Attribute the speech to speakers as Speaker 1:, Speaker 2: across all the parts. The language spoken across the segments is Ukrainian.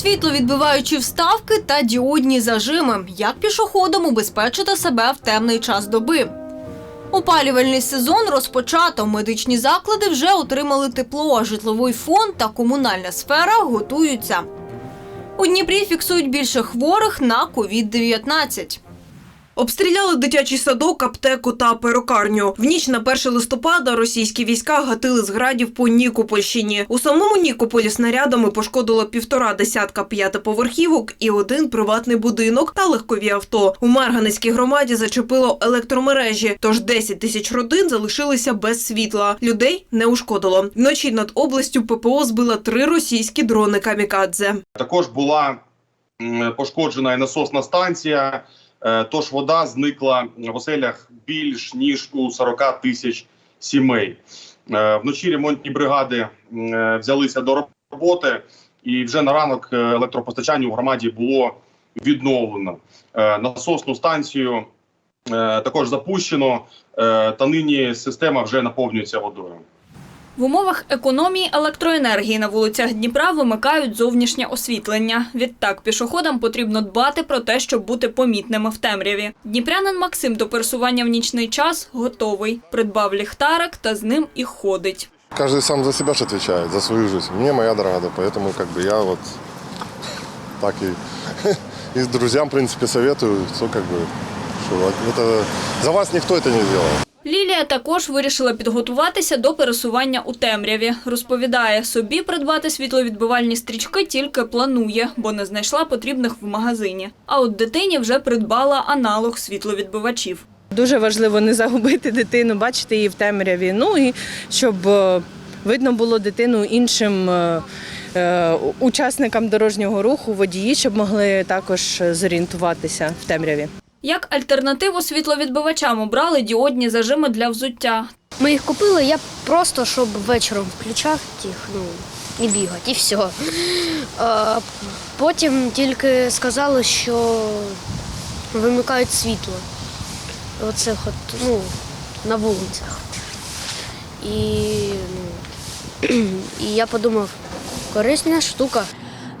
Speaker 1: Світловідбиваючі вставки та діодні зажими. Як пішоходам убезпечити себе в темний час доби? Опалювальний сезон розпочато. Медичні заклади вже отримали тепло. а Житловий фонд та комунальна сфера готуються. У Дніпрі фіксують більше хворих на COVID-19.
Speaker 2: Обстріляли дитячий садок, аптеку та перукарню. В ніч на 1 листопада російські війська гатили з градів по Нікопольщині. У самому Нікополі снарядами пошкодило півтора десятка п'ятиповерхівок і один приватний будинок та легкові авто. У Марганецькій громаді зачепило електромережі, тож 10 тисяч родин залишилися без світла. Людей не ушкодило. Вночі над областю ППО збила три російські дрони камікадзе.
Speaker 3: Також була пошкоджена і насосна станція, тож вода зникла в оселях більш ніж у 40 тисяч сімей. Е, Вночі ремонтні бригади е, взялися до роботи, і вже на ранок е, електропостачання у громаді було відновлено. Е, Насосну станцію е, також запущено, е, та нині система вже наповнюється водою.
Speaker 4: В умовах економії електроенергії на вулицях Дніпра вимикають зовнішнє освітлення. Відтак пішоходам потрібно дбати про те, щоб бути помітними в темряві. Дніпрянин Максим до пересування в нічний час готовий. Придбав ліхтарик та з ним і ходить.
Speaker 5: Каждый сам за себя же отвечает, за свою жизнь. Мне моя дорога, да, поэтому как бы я вот так и, и друзьям, в принципе, советую, что как бы, что это, за вас никто это не сделал.
Speaker 4: Лілія також вирішила підготуватися до пересування у темряві. Розповідає, собі придбати світловідбивальні стрічки тільки планує, бо не знайшла потрібних в магазині. А от дитині вже придбала аналог світловідбивачів.
Speaker 6: Дуже важливо не загубити дитину, бачити її в темряві. Ну і щоб е, видно було дитину іншим е, е, учасникам дорожнього руху, водії, щоб могли також зорієнтуватися в темряві.
Speaker 4: Як альтернативу світловідбивачам обрали діодні зажими для взуття.
Speaker 7: Ми їх купили, я просто щоб вечором включав їх, ну, і бігати, і все. Е, Потім тільки сказали, що вимикають світло. Оце от, ну, на вулицях. І, ну, і я подумав, корисна штука.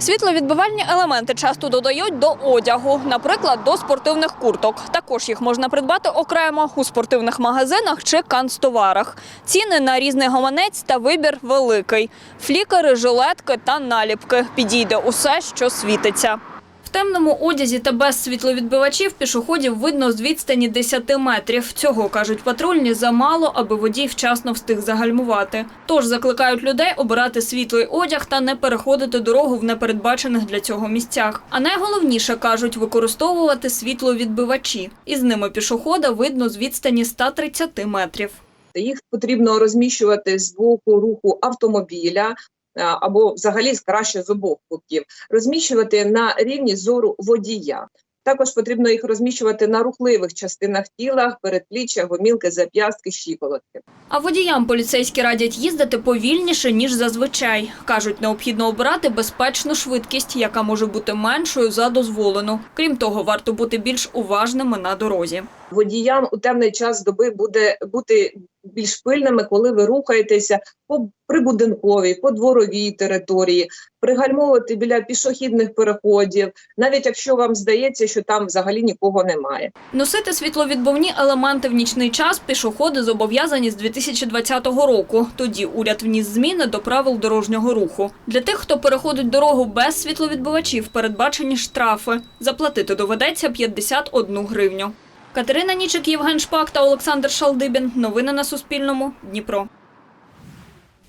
Speaker 4: Світловідбивальні елементи часто додають до одягу, наприклад, до спортивних курток. Також їх можна придбати окремо у спортивних магазинах чи канцтоварах. Ціни на різний гаманець та вибір великий. Флікери, жилетки та наліпки. Підійде усе, що світиться. Темному одязі та без світловідбивачів пішоходів видно з відстані 10 метрів. Цього, кажуть патрульні, замало, аби водій вчасно встиг загальмувати. Тож закликають людей обирати світлий одяг та не переходити дорогу в непередбачених для цього місцях. А найголовніше, кажуть, використовувати світловідбивачі. Із ними пішохода видно з відстані 130 метрів.
Speaker 8: Їх потрібно розміщувати з боку руху автомобіля або взагалі краще з обох боків, розміщувати на рівні зору водія. Також потрібно їх розміщувати на рухливих частинах тіла, передпліччя, гомілки, зап'ястки, щиколотки.
Speaker 4: А водіям поліцейські радять їздити повільніше, ніж зазвичай. Кажуть, необхідно обирати безпечну швидкість, яка може бути меншою за дозволену. Крім того, варто бути більш уважними на дорозі.
Speaker 8: Водіям у темний час доби буде бути більш пильними, коли ви рухаєтеся по прибудинковій, по дворовій території, пригальмовувати біля пішохідних переходів, навіть якщо вам здається, що там взагалі нікого немає.
Speaker 4: Носити світловідбивні елементи в нічний час пішоходи зобов'язані з 2020 року. Тоді уряд вніс зміни до правил дорожнього руху. Для тих, хто переходить дорогу без світловідбивачів, передбачені штрафи. Заплатити доведеться 51 гривню. Катерина Нічик, Євген Шпак та Олександр Шалдибін. Новини на Суспільному. Дніпро.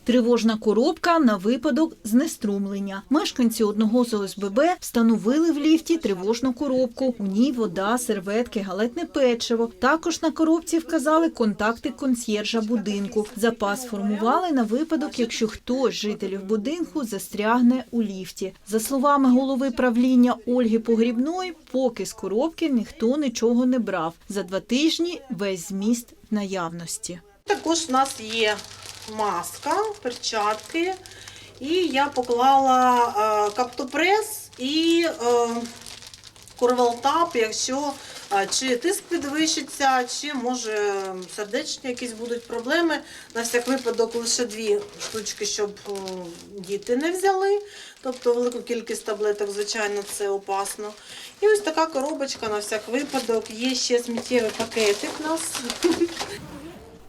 Speaker 9: Тривожна коробка на випадок знеструмлення. Мешканці одного з ОСББ встановили в ліфті тривожну коробку. У ній вода, серветки, галетне печиво. Також на коробці вказали контакти консьєржа будинку. Запас формували на випадок, якщо хтось з жителів будинку застрягне у ліфті. За словами голови правління Ольги Погрібної, поки з коробки ніхто нічого не брав. За два тижні весь зміст наявності.
Speaker 10: Також у нас є маска, перчатки, і я поклала е, каптопрес і е, Курвалтап, якщо а, чи тиск підвищиться, чи може сердечні якісь будуть проблеми. На всяк випадок лише дві штучки, щоб діти не взяли. Тобто велику кількість таблеток, звичайно, це опасно. І ось така коробочка на всяк випадок. Є ще сміттєвий пакетик у нас.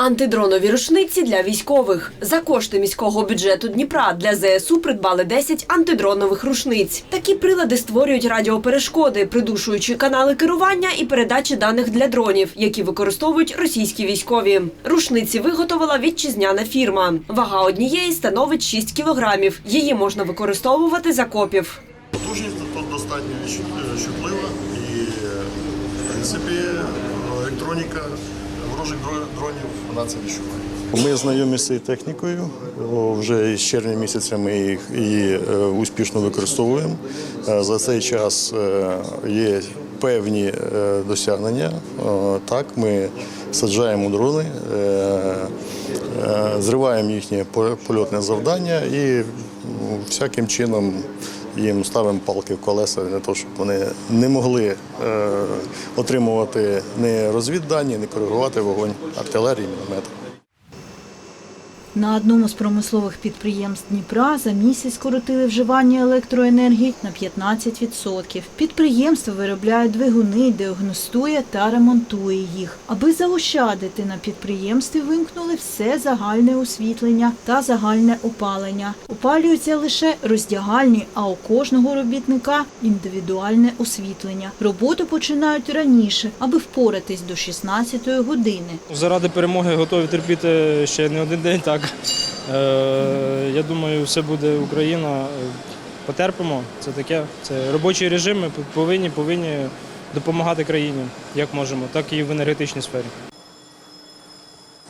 Speaker 11: Антидронові рушниці для військових. За кошти міського бюджету Дніпра для ЗСУ придбали 10 антидронових рушниць. Такі прилади створюють радіоперешкоди, придушуючи канали керування і передачі даних для дронів, які використовують російські військові. Рушниці виготовила вітчизняна фірма. Вага однієї становить 6 кілограмів. Її можна використовувати з окопів.
Speaker 5: Потужність достатньо щут- чутлива і, в принципі, електроніка ворожих дро- дронів вона це відчуває. Ми знайомі з цією технікою. Вже з червня місяця ми їх її е, успішно використовуємо. Е, За цей час е, є певні досягнення. Так, ми саджаємо дрони, зриваємо їхнє по- польотне завдання і всяким чином їм ставимо палки в колеса для того, щоб вони не могли е, отримувати ні розвіддані, ні коригувати вогонь артилерії, мінометів.
Speaker 9: На одному з промислових підприємств Дніпра за місяць скоротили вживання електроенергії на 15%. Підприємство виробляє двигуни, діагностує та ремонтує їх. Аби заощадити на підприємстві, вимкнули все загальне освітлення та загальне опалення. Опалюються лише роздягальні, а у кожного робітника індивідуальне освітлення. Роботу починають раніше, аби впоратись до 16-ї години.
Speaker 12: Заради перемоги готові терпіти ще не один день. Так е, я думаю, все буде Україна. Е, Потерпимо. Це таке. Це робочий режим. Ми повинні повинні допомагати країні як можемо, так і в енергетичній сфері.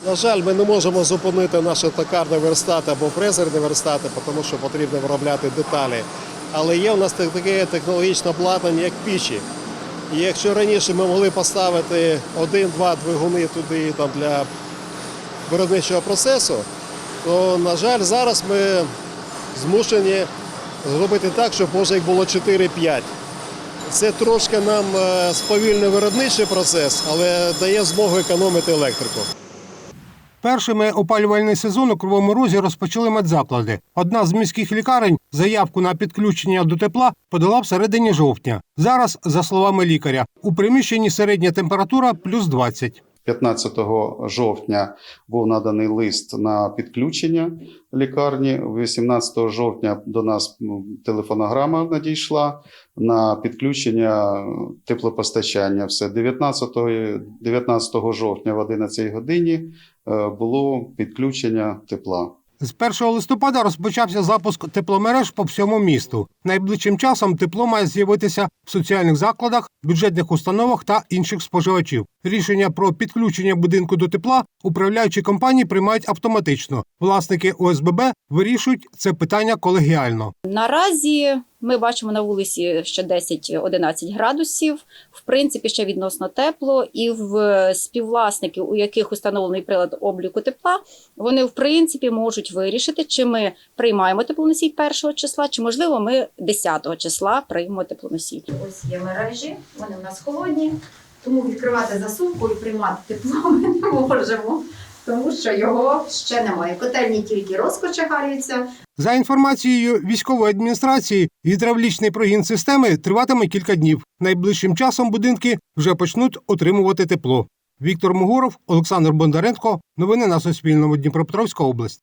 Speaker 13: На жаль, ми не можемо зупинити наші токарні верстати або фрезерні верстати, тому що потрібно виробляти деталі. Але є у нас таке технологічне обладнання, як пічі. І якщо раніше ми могли поставити один-два двигуни туди там, для виробничого процесу, то, на жаль, зараз ми змушені зробити так, щоб може їх було 4-5. Це трошки нам е, сповільнює виробничий процес, але дає змогу економити електрику.
Speaker 14: Першими опалювальний сезон у Кривому Розі розпочали медзаклади. Одна з міських лікарень заявку на підключення до тепла подала в середині жовтня. Зараз, за словами лікаря, у приміщенні середня температура плюс 20.
Speaker 15: 15 жовтня був наданий лист на підключення лікарні. 18 жовтня до нас телефонограма надійшла на підключення теплопостачання. Все 19, 19 жовтня в 11 годині е, було підключення тепла.
Speaker 14: З 1 листопада розпочався запуск тепломереж по всьому місту. Найближчим часом тепло має з'явитися в соціальних закладах, бюджетних установах та інших споживачів. Рішення про підключення будинку до тепла управляючі компанії приймають автоматично. Власники ОСББ вирішують це питання колегіально.
Speaker 16: Наразі ми бачимо на вулиці ще 10-11 градусів. В принципі, ще відносно тепло, і в співвласників, у яких установлений прилад обліку тепла, вони в принципі можуть вирішити, чи ми приймаємо теплоносій першого числа, чи можливо ми 10 числа приймемо теплоносій.
Speaker 17: Ось є мережі, вони у нас холодні, тому відкривати засувку і приймати тепло ми не можемо, тому що його ще немає. Котельні тільки розкочегарюються,
Speaker 14: За інформацією військової адміністрації, гідравлічний прогін системи триватиме кілька днів. Найближчим часом будинки вже почнуть отримувати тепло. Віктор Мугуров, Олександр Бондаренко. Новини на Суспільному. Дніпропетровська область.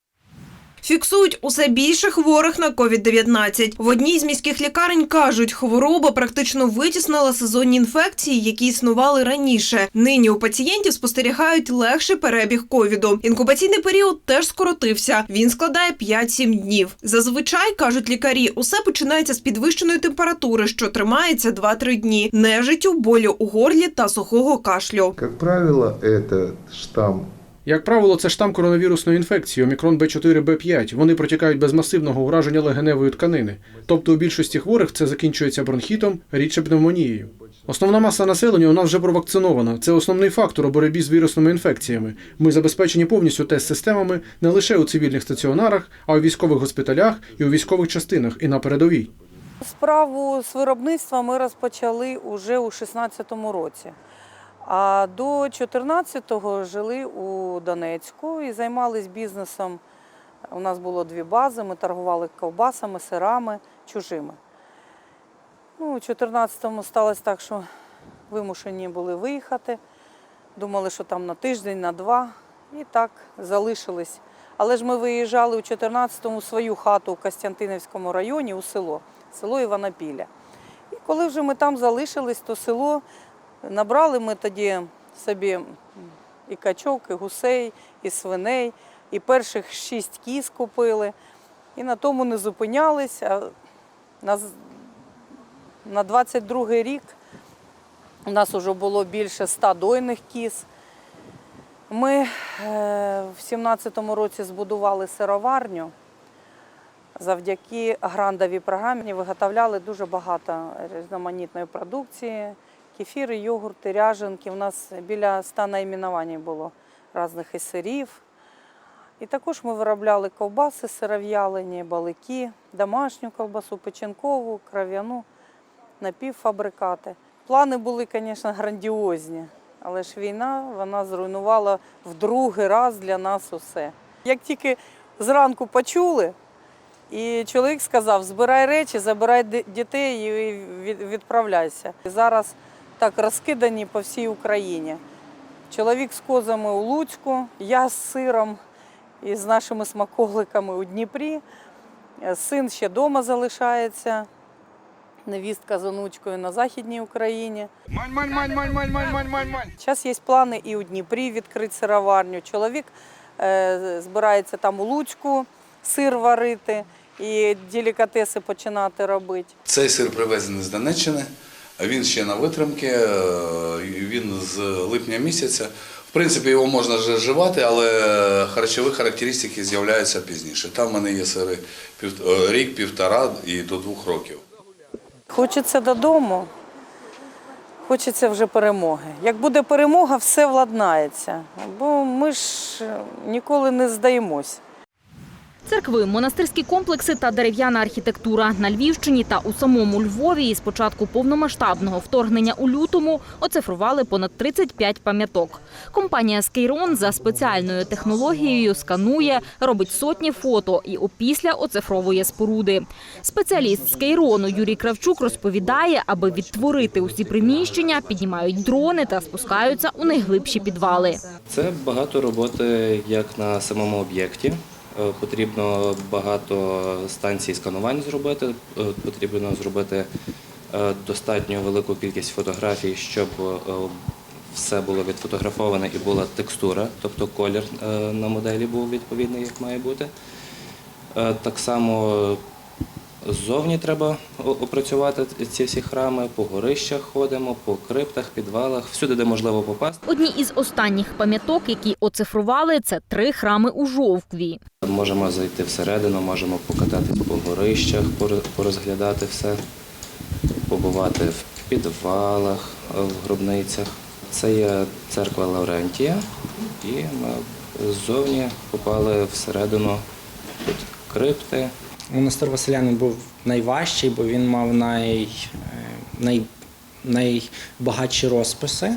Speaker 2: Фіксують усе більше хворих на COVID-19. В одній з міських лікарень кажуть, хвороба практично витіснила сезонні інфекції, які існували раніше. Нині у пацієнтів спостерігають легший перебіг ковіду. Інкубаційний період теж скоротився. Він складає 5-7 днів. Зазвичай кажуть лікарі, усе починається з підвищеної температури, що тримається 2-3 дні, нежиттю, болю у горлі та сухого кашлю.
Speaker 18: Как правило, это штамм
Speaker 19: Як правило, це штам коронавірусної інфекції омікрон Б4 Б5. Вони протікають без масивного ураження легеневої тканини. Тобто у більшості хворих це закінчується бронхітом, рідше пневмонією. Основна маса населення у нас вже провакцинована. Це основний фактор у боротьбі з вірусними інфекціями. Ми забезпечені повністю тест-системами не лише у цивільних стаціонарах, а у військових госпіталях і у військових частинах і на передовій.
Speaker 20: Справу з виробництва ми розпочали уже у 16-му році. А до 14-го жили у Донецьку і займалися бізнесом. У нас було дві бази, ми торгували ковбасами, сирами, чужими. Ну, у 14-му сталося так, що вимушені були виїхати. Думали, що там на тиждень, на два. І так залишились. Але ж ми виїжджали у 14-му свою хату у Костянтинівському районі у село, село Іванопіля. І коли вже ми там залишились, то село набрали ми тоді собі і качок, і гусей, і свиней, і перших шість кіз купили. І на тому не зупинялись. А на, на 22-й рік у нас вже було більше ста дойних кіз. Ми е, в 17-му році збудували сироварню. Завдяки грандовій програмі виготовляли дуже багато різноманітної продукції. Кефіри, йогурти, ряженки. У нас біля ста найменувань було різних і сирів. І також ми виробляли ковбаси сиров'ялені, балики, домашню ковбасу, печінкову, кров'яну, напівфабрикати. Плани були, звісно, грандіозні, але ж війна вона зруйнувала в другий раз для нас усе. Як тільки зранку почули, і чоловік сказав: збирай речі, забирай дітей і відправляйся. І зараз так розкидані по всій Україні. Чоловік з козами у Луцьку, я з сиром і з нашими смаколиками у Дніпрі. Е, Син ще вдома залишається, невістка з онучкою на Західній Україні.
Speaker 21: Мань, мань, мань, мань, мань, мань, мань, мань, мань.
Speaker 20: Зараз є плани і у Дніпрі відкрити сироварню. Чоловік е, збирається там у Луцьку сир варити і делікатеси починати робити.
Speaker 22: Цей сир привезений з Донеччини. Він ще на витримки. е, Він з липня місяця. В принципі, його можна вживати, але харчові характеристики з'являються пізніше. Там в мене є сири е, рік, півтора і до двох років.
Speaker 20: Хочеться додому, хочеться вже перемоги. Як буде перемога, все владнається. Бо ми ж е, ніколи не здаємось.
Speaker 23: Церкви, монастирські комплекси та дерев'яна архітектура на Львівщині та у самому Львові із початку повномасштабного вторгнення у лютому оцифрували понад 35 пам'яток. Компанія Скейрон за спеціальною технологією сканує, робить сотні фото і опісля оцифровує споруди. Спеціаліст Скейрону Юрій Кравчук розповідає, аби відтворити усі приміщення, піднімають дрони та спускаються у найглибші підвали.
Speaker 24: Це багато роботи як на самому об'єкті. Е, Потрібно багато станцій сканувань зробити. Е, Потрібно зробити е, достатньо велику кількість фотографій, щоб все було відфотографоване і була текстура, тобто колір на моделі був відповідний, як має бути. Так само ззовні треба опрацювати ці всі храми, по горищах ходимо, по криптах, підвалах, всюди, де можливо попасти.
Speaker 23: Одні із останніх пам'яток, які оцифрували, це три храми у Жовкві.
Speaker 24: Можемо зайти всередину, можемо покататись по горищах, порозглядати все, побувати в підвалах, е, в гробницях. Це є церква Лаврентія, і ми ззовні попали всередину. Тут крипти.
Speaker 25: Монастир Василянин був найважчий, бо він мав най, е, най, найбагатші розписи,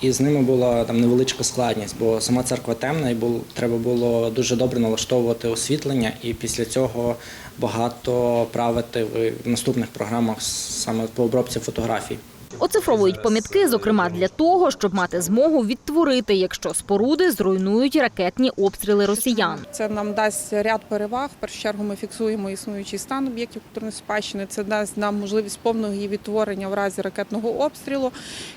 Speaker 25: і з ними була там невеличка складність, бо сама церква темна, і було, треба було дуже добре налаштовувати освітлення, і після цього багато правити в наступних програмах саме по обробці фотографій.
Speaker 23: Оцифровують пам'ятки, зокрема для того, щоб мати змогу відтворити, якщо споруди зруйнують ракетні обстріли росіян.
Speaker 26: Це нам дасть ряд переваг. В першу чергу ми фіксуємо існуючий стан об'єктів культурної спадщини. Це дасть нам можливість повного її відтворення в разі ракетного обстрілу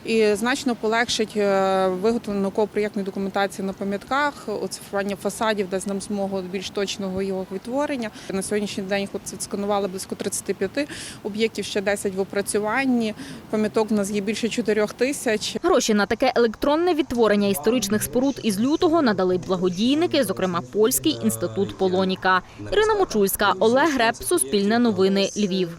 Speaker 26: і значно полегшить е, виготовлення науково-проєктної документації на пам'ятках, оцифрування фасадів дасть нам змогу більш точного його відтворення. На сьогоднішній день хлопці сканували близько 35 об'єктів, ще 10 в опрацюванні. Пам'яток у нас є більше 4 тисяч.
Speaker 23: Гроші на таке електронне відтворення історичних споруд із лютого надали благодійники, зокрема польський інститут Полоніка. Ірина Мочульська, Олег Греб, Суспільне новини, Львів.